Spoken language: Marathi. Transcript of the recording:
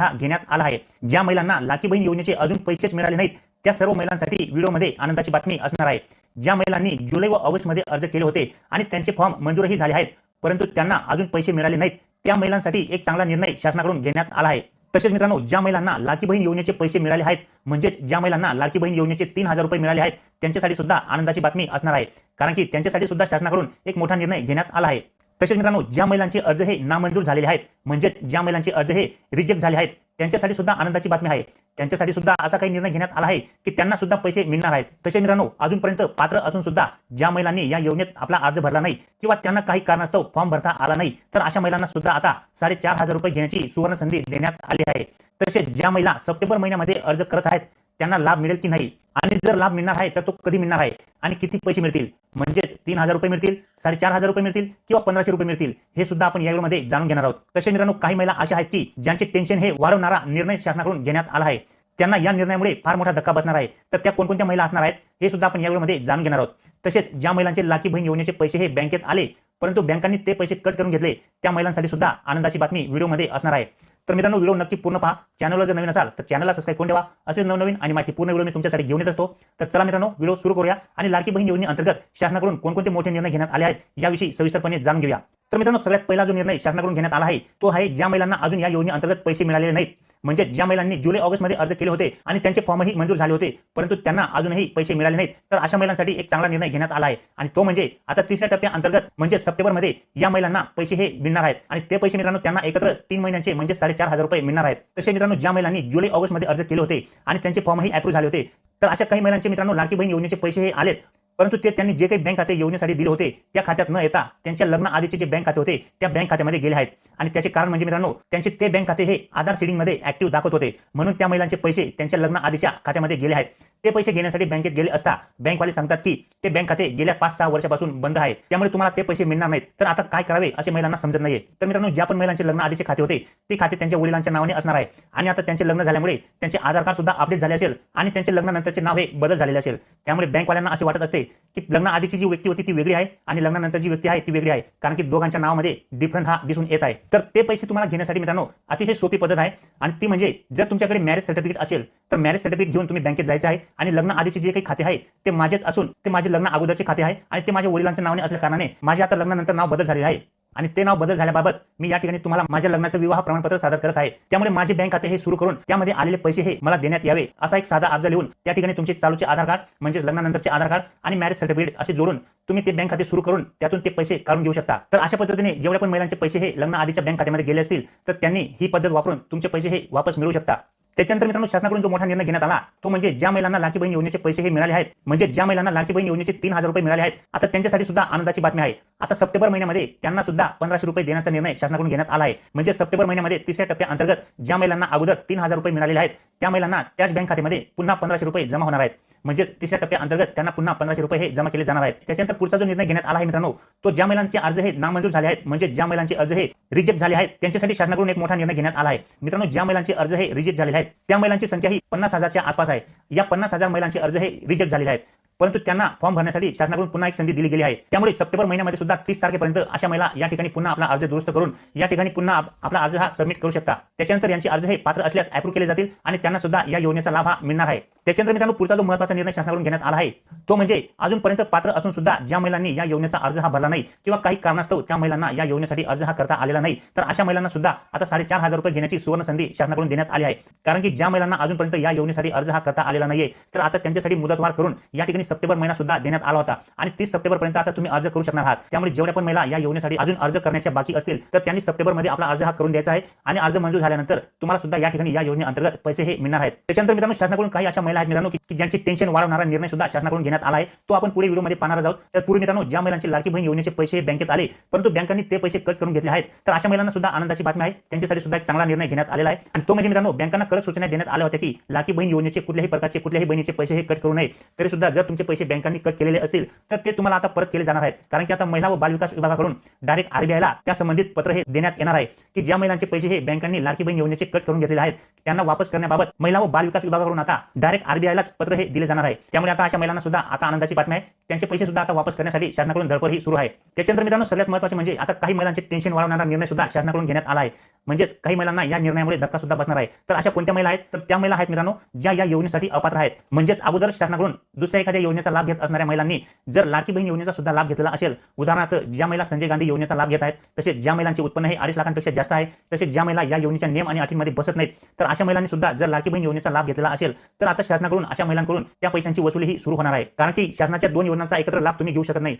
हा घेण्यात आला आहे. ज्या महिलांना लाकी बहीण योजनेचे अजून पैसेच मिळाले नाहीत त्या सर्व महिलांसाठी व्हिडिओमध्ये आनंदाची बातमी असणार आहे. ज्या महिलांनी जुलै व ऑगस्टमध्ये अर्ज केले होते आणि त्यांचे फॉर्म मंजूरही झाले आहेत परंतु त्यांना अजून पैसे मिळाले नाहीत त्या महिलांसाठी एक चांगला निर्णय शासनाकडून घेण्यात आला आहे. तसेच मित्रांनो ज्या महिलांना लाडकी बहीण योजनेचे पैसे मिळाले आहेत म्हणजेच ज्या महिलांना लाडकी बहीण योजनेचे तीन हजार रुपये मिळाले आहेत त्यांच्यासाठी सुद्धा आनंदाची बातमी असणार आहे. कारण की त्यांच्यासाठी सुद्धा शासनाकडून एक मोठा निर्णय घेण्यात आला आहे. तसेच मित्रांनो ज्या महिलांचे अर्ज हे नामंजूर झालेले आहेत म्हणजेच ज्या महिलांचे अर्ज हे रिजेक्ट झाले आहेत त्यांच्यासाठी सुद्धा आनंदाची बातमी आहे. त्यांच्यासाठी सुद्धा असा काही निर्णय घेण्यात आला आहे की त्यांना सुद्धा पैसे मिळणार आहेत. तसे मित्रांनो अजूनपर्यंत पात्र असून सुद्धा ज्या महिलांनी या योजनेत आपला अर्ज भरला नाही किंवा त्यांना काही कारणास्तव फॉर्म भरता आला नाही तर अशा महिलांना सुद्धा आता साडेचार हजार रुपये घेण्याची सुवर्ण संधी देण्यात आली आहे. तसेच ज्या महिला सप्टेंबर महिन्यामध्ये अर्ज करत आहेत त्यांना लाभ मिळेल की नाही? आणि जर लाभ मिळणार आहे तर तो कधी मिळणार आहे? आणि किती पैसे मिळतील? म्हणजेच तीन हजार रुपये मिळतील साडेचार हजार रुपये मिळतील किंवा पंधराशे रुपये मिळतील हे सुद्धा आपण या व्हिडिओमध्ये जाणून घेणार आहोत. तसे मित्रांनो काही महिला अशा आहेत की ज्यांचे टेन्शन हे वाढवणारा निर्णय शासनाकडून घेण्यात आला आहे. त्यांना या निर्णयामुळे फार मोठा धक्का बसणार आहे. तर त्या कोणकोणत्या महिला असणार आहेत हे सुद्धा आपण यावेळीमध्ये जाणून घेणार आहोत. तसेच ज्या महिलांचे लाखी बहीण योजनेचे पैसे हे बँकेत आले परंतु बँकांनी ते पैसे कट करून घेतले त्या महिलांसाठी सुद्धा आनंदाची बातमी व्हिडिओमध्ये असणार आहे. तर मित्रांनो व्हिडिओ नक्की पूर्ण पहा. चॅनलवर जर नवीन असाल तर चॅनलला सबस्क्राईब करून ठेवा. असे नवनवीन आणि माहिती पूर्ण व्हिडिओ मी तुमच्यासाठी घेऊन येत असतो. तर चला मित्रांनो व्हिडिओ सुरू करूया आणि लाडकी बहीण योजनेअंतर्गत शासनाकडून कोणकोणते मोठे निर्णय घेण्यात आले आहेत याविषयी सविस्तरपणे जाणून घेऊया. तर मित्रांनो सगळ्यात पहिला जो निर्णय शासनाकडून घेण्यात आला आहे तो आहे ज्या महिलांना अजून या योजनेअंतर्गत पैसे मिळालेले नाहीत. म्हणजे ज्या महिलांनी जुलै ऑगस्टमध्ये अर्ज केले होते आणि त्यांचे फॉर्मही मंजूर झाले होते परंतु त्यांना अजूनही पैसे मिळाले नाहीत तर अशा महिलांसाठी एक चांगला निर्णय घेण्यात आला आहे. आणि तो म्हणजे आता तिसऱ्या टप्प्याअंतर्गत म्हणजे सप्टेंबरमध्ये या महिलांना पैसे हे मिळणार आहेत. आणि ते पैसे मित्रांनो त्यांना एकत्र तीन महिन्यांचे म्हणजे साडेचार हजार रुपये मिळणार आहेत. तसे मित्रांनो ज्या महिलांनी जुलै ऑगस्टमध्ये अर्ज केले होते आणि त्यांचे फॉर्मही अप्रूव्ह झाले होते तर अशा काही महिलांचे मित्रांनो लाडकी बहीण योजनेचे पैसे हे आलेत. परंतु ते त्यांनी जे काही बँक खाते योजनेसाठी दिले होते त्या खात्यात न येता त्यांच्या लग्न आधीचे जे बँक खाते होते त्या बँक खात्यामध्ये गेले आहेत. आणि त्याचे कारण म्हणजे मित्रांनो त्यांचे ते बँक खाते हे आधार सीडिंगमध्ये ऍक्टिव्ह दाखवत होते. म्हणून त्या महिलांचे पैसे त्यांच्या लग्न आधीच्या खात्यामध्ये गेले आहेत. ते पैसे घेण्यासाठी बँकेत गेले असता बँकवाले सांगतात की ते बँक खाते गेल्या पाच सहा वर्षापासून बंद आहे. त्यामुळे तुम्हाला ते पैसे मिळणार नाहीत. तर आता काय करावे असे महिलांना समजत नाहीये. तर मित्रांनो ज्या पण महिलांचे लग्न आधीचे खाते होते ते खाते त्यांच्या वडिलांच्या नावाने असणार आहे. आणि आता त्यांचे लग्न झाल्यामुळे त्यांचे आधार कार्ड सुद्धा अपडेट झाले असेल आणि त्यांचे लग्नानंतरचे नाव हे बदल झालेले असेल. त्यामुळे बँकवाल्यांना असे वाटत असते की लग्न आधीची जी व्यक्ती होती ती वेगळी आहे आणि लग्नानंतर जी व्यक्ती आहे ती वेगळी आहे. कारण की दोघांच्या नावामध्ये डिफरंट हा दिसून येत आहे. तर ते पैसे तुम्हाला घेण्यासाठी मित्रांनो अतिशय सोपी पद्धत आहे. आणि ती म्हणजे जर तुमच्याकडे मॅरेज सर्टिफिकेट असेल तर मॅरेज सर्टिफिकेट घेऊन तुम्ही बँकेत जायचं आहे आणि लग्न आधीचे जे काही खाते आहे ते माझेच असून ते माझे लग्न अगोदरचे खाते आहे आणि ते माझ्या वडिलांच्या नावाने असल्या कारणाने माझे आता लग्नानंतर नाव बदल झालेले आहे. आणि ते नाव बदल झाल्याबाबत मी या ठिकाणी तुम्हाला माझ्या लग्नाचं विवाह प्रमाणपत्र सादर करत आहे. त्यामुळे माझे बँक खाते हे सुरू करून त्यामध्ये आलेले पैसे हे मला देण्यात यावे असा एक साधा अर्ज लिहून त्या ठिकाणी तुमचे चालूचे आधार कार्ड म्हणजे लग्नानंतरचे आधार कार्ड आणि मॅरेज सर्टिफिकेट असे जोडून तुम्ही ते बँक खाते सुरू करून त्यातून ते पैसे काढून घेऊ शकता. तर अशा पद्धतीने जेवढ्या पण महिलांचे पैसे हे लग्न आधीच्या बँक खात्यामध्ये गेले असतील तर त्यांनी ही पद्धत वापरून तुमचे पैसे हे वापस मिळू शकता. त्याच्यानंतर मित्रांनो शासनाकडून जो मोठा निर्णय घेण्यात आला तो म्हणजे ज्या महिलांना लाडकी बहीण योजनेचे पैसे हे मिळाले आहेत म्हणजे ज्या महिलांना लाडकी बहीण योजनेचे तीन हजार रुपये मिळाले आहेत आता त्यांच्यासाठी सुद्धा आनंदाची बातमी आहे. आता सप्टेंबर महिन्यामध्ये त्यांना सुद्धा पंधराशे रुपये देण्याचा निर्णय शासनाकडून घेण्यात आला आहे. म्हणजे सप्टेंबर महिन्यामध्ये तिसऱ्या टप्प्याअंतर्गत ज्या महिलांना अगोदर तीन हजार रुपये मिळालेले आहेत त्या महिलांना त्याच बँक खात्यामध्ये पुन्हा पंधराशे रुपये जमा होणार आहेत. म्हणजे तिसऱ्या टप्प्याअंतर्गत त्यांना पुन्हा पंधराशे रुपये हे जमा केले जाणार आहेत. त्याच्यानंतर पुढचा जो निर्णय घेण्यात आला आहे मित्रांनो तो ज्या महिलांचे अर्ज हे नामंजूर झाले आहेत म्हणजे ज्या महिलांचे अर्ज हे रिजेक्ट झाले आहेत त्यांच्यासाठी शासनाकडून एक मोठा निर्णय घेण्यात आला आहे. मित्रांनो ज्या महिलांचे अर्ज हे रिजेक्ट झालेले आहेत त्या महिलांची संख्या ही पन्नास हजारच्या आसपास आहे. या पन्नास हजार महिलांचे अर्ज हे रिजेक्ट झालेले आहेत. परंतु त्यांना फॉर्म भरण्यासाठी शासनाकडून पुन्हा एक संधी दिली गेली आहे. त्यामुळे सप्टेंबर महिन्यामध्ये सुद्धा तीस तारखेपर्यंत अशा महिला या ठिकाणी पुन्हा आपला अर्ज दुरुस्त करून या ठिकाणी पुन्हा आपला अर्ज हा सबमिट करू शकता. त्याच्यानंतर यांचे अर्ज हे पात्र असल्यास अप्रूव्ह केले जातील आणि त्यांना सुद्धा या योजनेचा लाभ हा मिळणार आहे. त्याच्यानंतर मित्रांनो पुढचा जो महत्त्वाचा निर्णय शासनाकडून घेण्यात आला आहे तो म्हणजे अजूनपर्यंत पात्र असून सुद्धा ज्या महिलांनी या योजनेचा अर्ज हा भरला नाही किंवा काही कारणास्तव त्या महिलांना या योजनेसाठी अर्ज हा करता आलेला नाही तर अशा महिलांना सुद्धा आता साडेचार हजार रुपये घेण्याची सुवर्ण संधी शासनाकडून देण्यात आली आहे. कारण की ज्या महिलांना अजूनपर्यंत या योजनेसाठी अर्ज हा करता आलेला नाहीये तर आता त्यांच्यासाठी मुदतवाढ करून या ठिकाणी सप्टेंबर महिना सुद्धा देण्यात आला होता. आणि तीस सप्टेंबर पर्यंत आता तुम्ही अर्ज करू शकणार आहात. त्यामुळे जेवढ्या पण महिला या योजनेसाठी अजून अर्ज करण्याच्या बाकी असतील तर त्यांनी सप्टेंबरमध्ये आपला अर्ज हा करून द्यायचा आहे आणि अर्ज मंजूर झाल्यानंतर तुम्हाला सुद्धा या ठिकाणी या योजनेअंतर्गत पैसे हे मिळणार आहेत. त्याच्यानंतर मित्रांनो शासनाकडून काही अशा महिला आहेत मित्रांनो की ज्यांची टेन्शन वाढवणारा निर्णय सुद्धा शासनाकडून घेण्यात आला आहे. तो आपण पुढे व्हिडिओमध्ये पाहणार आहोत. तर पूर्वी मित्रांनो ज्या महिलांची लाडकी बहीण योजनेचे पैसे बँकेत आले परंतु बँकांनी ते पैसे कट करून घेतले आहेत तर अशा महिलांना सुद्धा आनंदाची बातमी आहे. त्यांच्यासाठी सुद्धा एक चांगला निर्णय घेण्यात आलेला आहे. आणि तो म्हणजे मित्रांनो बँकांना कडक सूचना देण्यात आल्या होत्या की लाडकी बहीण योजनेचे कुठल्याही प्रकारचे कुठल्याही बहिणीचे पैसे हे कट करू नये. तरी सुद्धा जर तुमचे पैसे बँकांनी कट केलेले असतील तर ते तुम्हाला आता परत केले जाणार आहेत. कारण की आता महिला व बालविकास विभागाकडून डायरेक्ट आरबीआयला त्या संबंधित पत्र हे देण्यात येणार आहे की ज्या महिलांचे पैसे हे बँकांनी लाडकी बहीण योजनेचे कट करून घेतलेले आहेत त्यांना वापस करण्याबाबत महिला व बाल विकास विभागाकडून आता डायरेक्ट आरबीआयलाच पत्र हे दिले जाणार आहे. त्यामुळे आता अशा महिलांना सुद्धा आता आनंदाची बातमी आहे. त्यांचे पैसे सुद्धा आता वापस करण्यासाठी शासनाकडून धडपड ही सुरू आहे. त्याच्यानंतर मित्रांनो सगळ्यात महत्त्वाचे म्हणजे आता काही महिलांचे टेन्शन वाढवणारा निर्णय सुद्धा शासनाकडून घेण्यात आला आहे. म्हणजेच काही महिलांना या निर्णयामुळे धक्का सुद्धा बसणार आहे. तर अशा कोणत्या महिला आहेत? तर त्या महिला आहेत मित्रांनो ज्या या योजनेसाठी अपात्र आहेत. म्हणजेच अगोदर शासनाकडून दुसऱ्या एखाद्या योजनेचा लाभ घेत असणाऱ्या महिलांनी जर लाडकी बहीण योजनेचा सुद्धा लाभ घेतला असेल उदाहरणार्थ ज्या महिला संजय गांधी योजनेचा लाभ घेत आहेत तसेच ज्या महिलांचे उत्पन्न हे अडीच लाखांपेक्षा जास्त आहे तसेच ज्या महिला या योजनेच्या नियम आणि अटींमध्ये बसत नाहीत तर अशा महिलांनी सुद्धा जर लाडकी बहीण योजनेचा लाभ घेतलेला असेल तर आता शासनाकडून अशा महिलांकडून त्या पैशांची वसुली ही सुरू होणार आहे. कारण की शासनाच्या दोन योजनांचा एकत्र लाभ तुम्ही घेऊ शकत नाही.